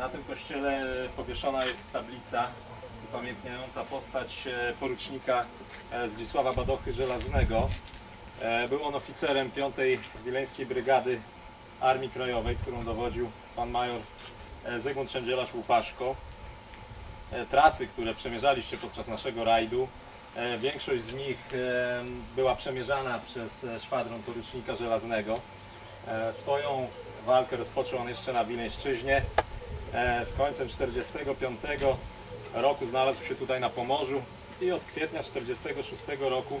Na tym kościele powieszona jest tablica upamiętniająca postać e, porucznika e, Zdzisława Badochy Żelaznego. E, Był on oficerem 5. Wileńskiej Brygady Armii Krajowej, którą dowodził pan major Zygmunt Szędzielarz Łupaszko. Trasy, które przemierzaliście podczas naszego rajdu, większość z nich była przemierzana przez szwadron porucznika Żelaznego. Swoją walkę rozpoczął on jeszcze na Wileńszczyźnie. E, Z końcem 1945 roku znalazł się tutaj na Pomorzu i od kwietnia 1946 roku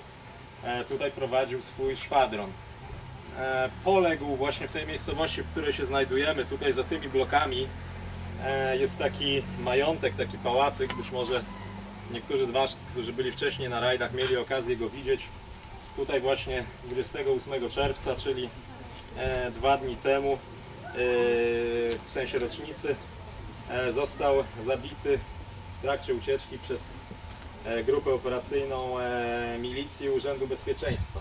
e, tutaj prowadził swój szwadron. E, Poległ właśnie w tej miejscowości, w której się znajdujemy, tutaj za tymi blokami jest taki majątek, taki pałacyk, być może niektórzy z Was, którzy byli wcześniej na rajdach, mieli okazję go widzieć. Tutaj właśnie 28 czerwca, czyli dwa dni temu, w sensie rocznicy, został zabity w trakcie ucieczki przez e, grupę operacyjną e, milicji Urzędu Bezpieczeństwa.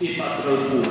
и патрульбу.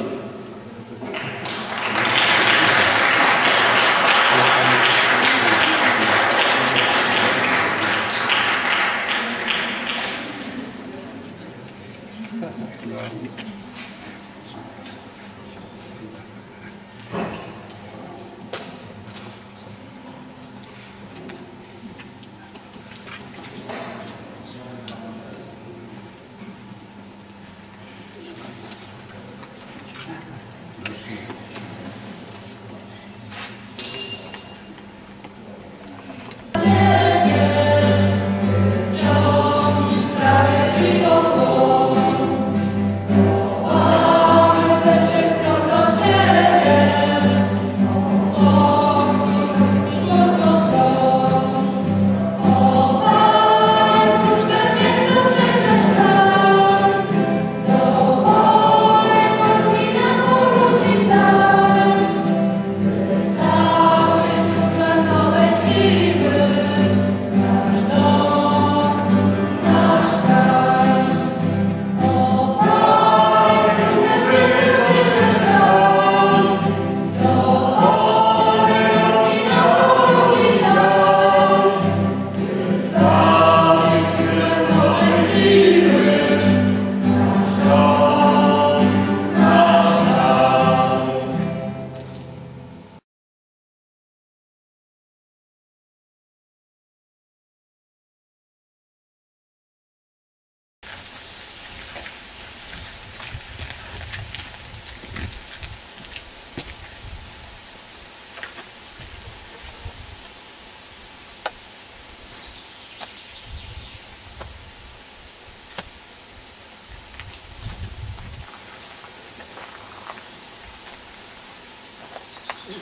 Mm.